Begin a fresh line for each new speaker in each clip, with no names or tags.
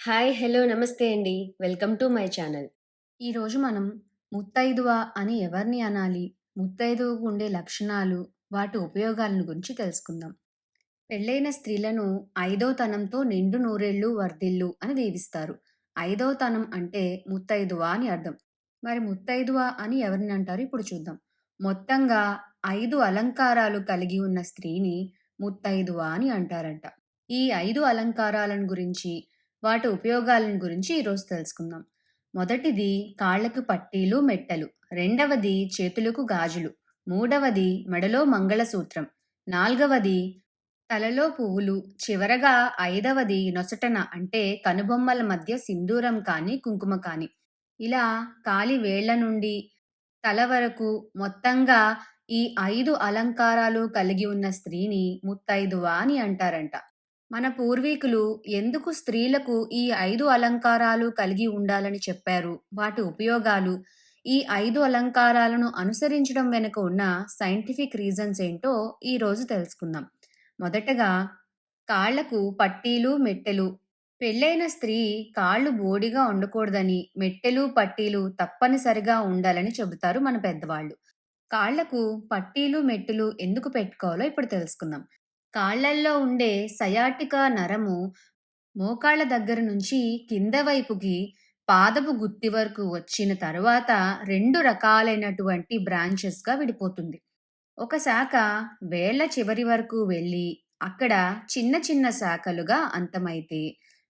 Hi! Hello! నమస్తే అండి. Welcome to my channel.
ఈరోజు మనం ముత్తైదువ అని ఎవరిని అనాలి? ముత్తైదువకు ఉండే లక్షణాలు, వాటి ఉపయోగాలను గురించి తెలుసుకుందాం. పెళ్ళైన స్త్రీలను ఐదోతనంతో నిండు నూరేళ్ళు వర్ధిల్లు అని దీవిస్తారు. ఐదోతనం అంటే ముత్తైదువ అని అర్థం. మరి ముత్తైదువ అని ఎవరిని అంటారు ఇప్పుడు చూద్దాం. మొత్తంగా ఐదు అలంకారాలు కలిగి ఉన్న స్త్రీని ముత్తైదువ అని అంటారంట. ఈ ఐదు అలంకారాలను గురించి, వాటి ఉపయోగాలను గురించి ఈరోజు తెలుసుకుందాం. మొదటిది కాళ్ళకు పట్టీలు, మెట్టలు రెండవది చేతులకు గాజులు. మూడవది మెడలో మంగళసూత్రం. నాల్గవది తలలో పువ్వులు. చివరగా ఐదవది నొసటన అంటే కనుబొమ్మల మధ్య సింధూరం కానీ, కుంకుమ కానీ. ఇలా కాలి వేళ్ళ నుండి తల వరకు మొత్తంగా ఈ ఐదు అలంకారాలు కలిగి ఉన్న స్త్రీని ముత్తైదువ అని అంటారంట. మన పూర్వీకులు ఎందుకు స్త్రీలకు ఈ ఐదు అలంకారాలు కలిగి ఉండాలని చెప్పారు? వాటి ఉపయోగాలు, ఈ ఐదు అలంకారాలను అనుసరించడం వెనుక ఉన్న సైంటిఫిక్ రీజన్స్ ఏంటో ఈరోజు తెలుసుకుందాం. మొదటగా కాళ్ళకు పట్టీలు, మెట్టెలు. పెళ్ళైన స్త్రీ కాళ్ళు బోడిగా ఉండకూడదని మెట్టెలు, పట్టీలు తప్పనిసరిగా ఉండాలని చెబుతారు మన పెద్దవాళ్ళు. కాళ్ళకు పట్టీలు, మెట్టెలు ఎందుకు పెట్టుకోవాలో ఇప్పుడు తెలుసుకుందాం. కాళ్ళల్లో ఉండే సయాటికా నరము మోకాళ్ళ దగ్గర నుంచి కింద వైపుకి పాదపు గుత్తి వరకు వచ్చిన తరువాత రెండు రకాలైనటువంటి బ్రాంచెస్‌గా విడిపోతుంది. ఒక శాఖ వేళ్ళ చివరి వరకు వెళ్ళి అక్కడ చిన్న చిన్న శాఖలుగా అంతమైతే,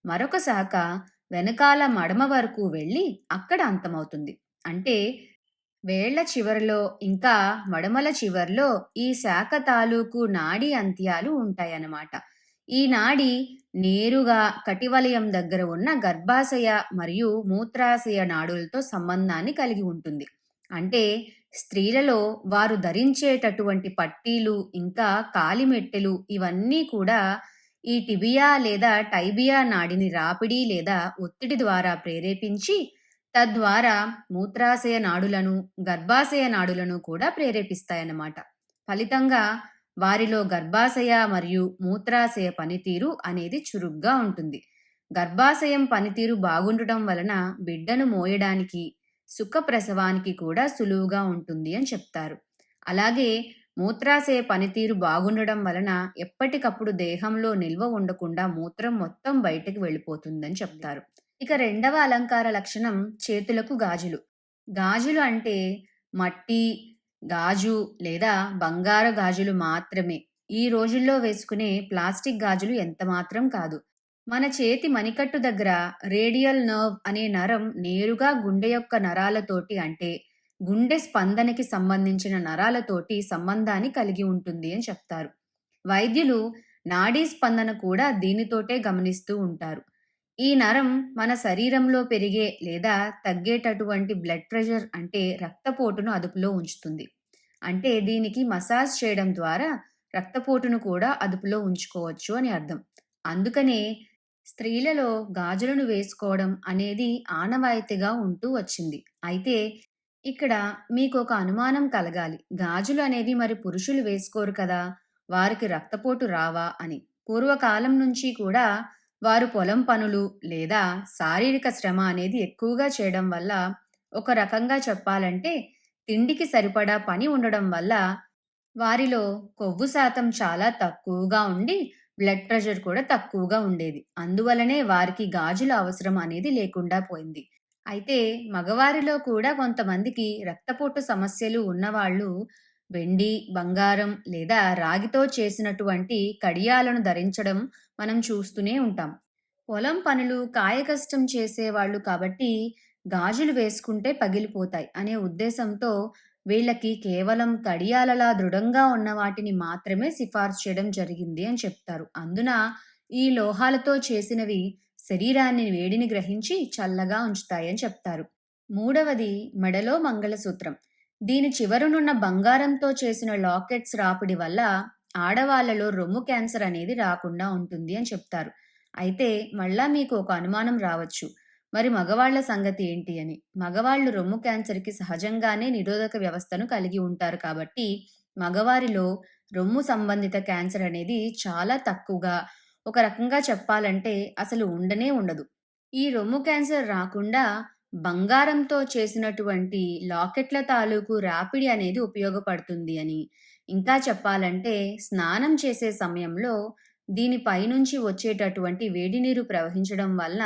మరొక శాఖ వెనకాల మడమ వరకు వెళ్ళి అక్కడ అంతమవుతుంది. అంటే వేళ్ళ చివరలో ఇంకా మడమల చివర్లో ఈ శాఖ తాలూకు నాడీ అంత్యాలు ఉంటాయన్నమాట. ఈ నాడి నేరుగా కటివలయం దగ్గర ఉన్న గర్భాశయ మరియు మూత్రాశయ నాడులతో సంబంధాన్ని కలిగి ఉంటుంది. అంటే స్త్రీలలో వారు ధరించేటటువంటి పట్టీలు, ఇంకా కాలిమెట్టెలు ఇవన్నీ కూడా ఈ టిబియా లేదా టైబియా నాడిని రాపిడి లేదా ఒత్తిడి ద్వారా ప్రేరేపించి, తద్వారా మూత్రాశయ నాడులను, గర్భాశయ నాడులను కూడా ప్రేరేపిస్తాయన్నమాట. ఫలితంగా వారిలో గర్భాశయ మరియు మూత్రాశయ పనితీరు అనేది చురుగ్గా ఉంటుంది. గర్భాశయం పనితీరు బాగుండటం వలన బిడ్డను మోయడానికి, సుఖప్రసవానికి కూడా సులువుగా ఉంటుంది అని చెప్తారు. అలాగే మూత్రాశయ పనితీరు బాగుండడం వలన ఎప్పటికప్పుడు దేహంలో నిల్వ ఉండకుండా మూత్రం మొత్తం బయటకు వెళ్ళిపోతుందని చెప్తారు. ఇక రెండవ అలంకార లక్షణం చేతులకు గాజులు. గాజులు అంటే మట్టి, గాజు లేదా బంగారు గాజులు మాత్రమే. ఈ రోజుల్లో వేసుకునే ప్లాస్టిక్ గాజులు ఎంతమాత్రం కాదు. మన చేతి మణికట్టు దగ్గర రేడియల్ నర్వ్ అనే నరం నేరుగా గుండె యొక్క నరాలతోటి అంటే గుండె స్పందనకి సంబంధించిన నరాలతోటి సంబంధాన్ని కలిగి ఉంటుంది అని చెప్తారు. వైద్యులు నాడీ స్పందన కూడా దీనితోటే గమనిస్తూ ఉంటారు. ఈ నరం మన శరీరంలో పెరిగే లేదా తగ్గేటటువంటి బ్లడ్ ప్రెషర్ అంటే రక్తపోటును అదుపులో ఉంచుతుంది. అంటే దీనికి మసాజ్ చేయడం ద్వారా రక్తపోటును కూడా అదుపులో ఉంచుకోవచ్చు అని అర్థం. అందుకనే స్త్రీలలో గాజులను వేసుకోవడం అనేది ఆనవాయితీగా ఉంటూ వచ్చింది. అయితే ఇక్కడ మీకు ఒక అనుమానం కలగాలి. గాజులు అనేవి మరి పురుషులు వేసుకోరు కదా! వారికి రక్తపోటు రావా అని. పూర్వకాలం నుంచి కూడా వారు పొలం పనులు లేదా శారీరక శ్రమ అనేది ఎక్కువగా చేయడం వల్ల ఒక రకంగా చెప్పాలంటే తిండికి సరిపడా పని ఉండడం వల్ల వారిలో కొవ్వు శాతం చాలా తక్కువగా ఉండి బ్లడ్ ప్రెషర్ కూడా తక్కువగా ఉండేది. అందువలనే వారికి గాజుల అవసరం అనేది లేకుండా పోయింది. అయితే మగవారిలో కూడా కొంతమందికి రక్తపోటు సమస్యలు ఉన్నవాళ్ళు వెండి, బంగారం లేదా రాగితో చేసినటువంటి కడియాలను ధరించడం మనం చూస్తూనే ఉంటాం. పొలం పనులు, కాయకష్టం చేసేవాళ్ళు కాబట్టి గాజులు వేసుకుంటే పగిలిపోతాయి అనే ఉద్దేశంతో వీళ్ళకి కేవలం కడియాలలా దృఢంగా ఉన్న వాటిని మాత్రమే సిఫార్సు చేయడం జరిగింది అని చెప్తారు. అందున ఈ లోహాలతో చేసినవి శరీరాన్ని వేడిని గ్రహించి చల్లగా ఉంచుతాయని చెప్తారు. మూడవది మెడలో మంగళసూత్రం. దీని చివరనున్న బంగారంతో చేసిన లాకెట్స్ రాపిడి వల్ల ఆడవాళ్ళలో రొమ్ము క్యాన్సర్ అనేది రాకుండా ఉంటుంది అని చెప్తారు. అయితే మళ్ళా మీకు ఒక అనుమానం రావచ్చు. మరి మగవాళ్ళ సంగతి ఏంటి అని. మగవాళ్ళు రొమ్ము క్యాన్సర్‌కి సహజంగానే నిరోధక వ్యవస్థను కలిగి ఉంటారు కాబట్టి మగవారిలో రొమ్ము సంబంధిత క్యాన్సర్ అనేది చాలా తక్కువగా ఒక రకంగా చెప్పాలంటే అసలు ఉండనే ఉండదు. ఈ రొమ్ము క్యాన్సర్ రాకుండా బంగారంతో చేసినటువంటి లాకెట్ల తాలూకు రాపిడి అనేది ఉపయోగపడుతుంది అని. ఇంకా చెప్పాలంటే స్నానం చేసే సమయంలో దీని పైనుంచి వచ్చేటటువంటి వేడి నీరు ప్రవహించడం వల్ల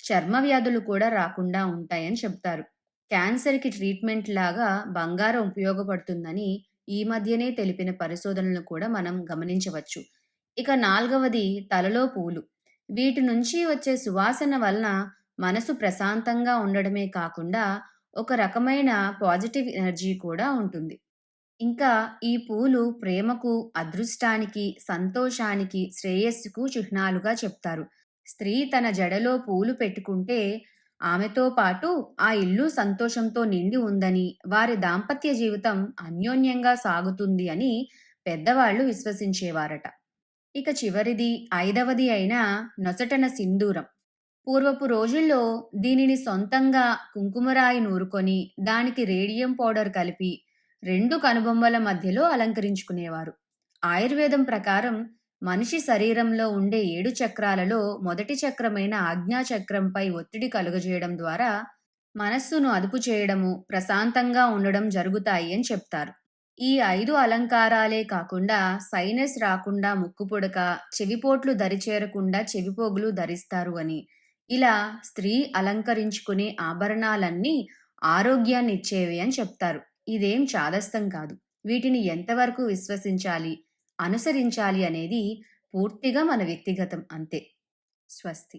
చర్మ వ్యాధులు కూడా రాకుండా ఉంటాయని చెప్తారు. క్యాన్సర్కి ట్రీట్మెంట్ లాగా బంగారం ఉపయోగపడుతుందని ఈ మధ్యనే తెలిపిన పరిశోధనలు కూడా మనం గమనించవచ్చు. ఇక నాలుగవది తలలో పూలు. వీటి నుంచి వచ్చే సువాసన వలన మనసు ప్రశాంతంగా ఉండడమే కాకుండా ఒక రకమైన పాజిటివ్ ఎనర్జీ కూడా ఉంటుంది. ఇంకా ఈ పూలు ప్రేమకు అదృష్టానికి సంతోషానికి శ్రేయస్సుకు చిహ్నాలుగా చెప్తారు. స్త్రీ తన జడలో పూలు పెట్టుకుంటే ఆమెతో పాటు ఆ ఇల్లు సంతోషంతో నిండి ఉందని వారి దాంపత్య జీవితం అన్యోన్యంగా సాగుతుంది అని పెద్దవాళ్ళు విశ్వసించేవారట. ఇక చివరిది ఐదవది అయిన నొసటన సింధూరం. పూర్వపు రోజుల్లో దీనిని సొంతంగా కుంకుమరాయి నూరుకొని దానికి రేడియం పౌడర్ కలిపి రెండు కనుబొమ్మల మధ్యలో అలంకరించుకునేవారు. ఆయుర్వేదం ప్రకారం మనిషి శరీరంలో ఉండే ఏడు చక్రాలలో మొదటి చక్రమైన ఆజ్ఞాచక్రంపై ఒత్తిడి కలుగజేయడం ద్వారా మనస్సును అదుపు చేయడము ప్రశాంతంగా ఉండడం జరుగుతాయి అని చెప్తారు. ఈ ఐదు అలంకారాలే కాకుండా సైనస్ రాకుండా ముక్కు పుడక చెవిపోట్లు దరిచేరకుండా చెవిపోగులు ధరిస్తారు అని ఇలా స్త్రీ అలంకరించుకునే ఆభరణాలన్నీ ఆరోగ్యాన్ని ఇచ్చేవి అని చెప్తారు. ఇదేం చాదస్తం కాదు. వీటిని ఎంతవరకు విశ్వసించాలి అనుసరించాలి అనేది పూర్తిగా మన వ్యక్తిగతం అంతే. స్వస్తి.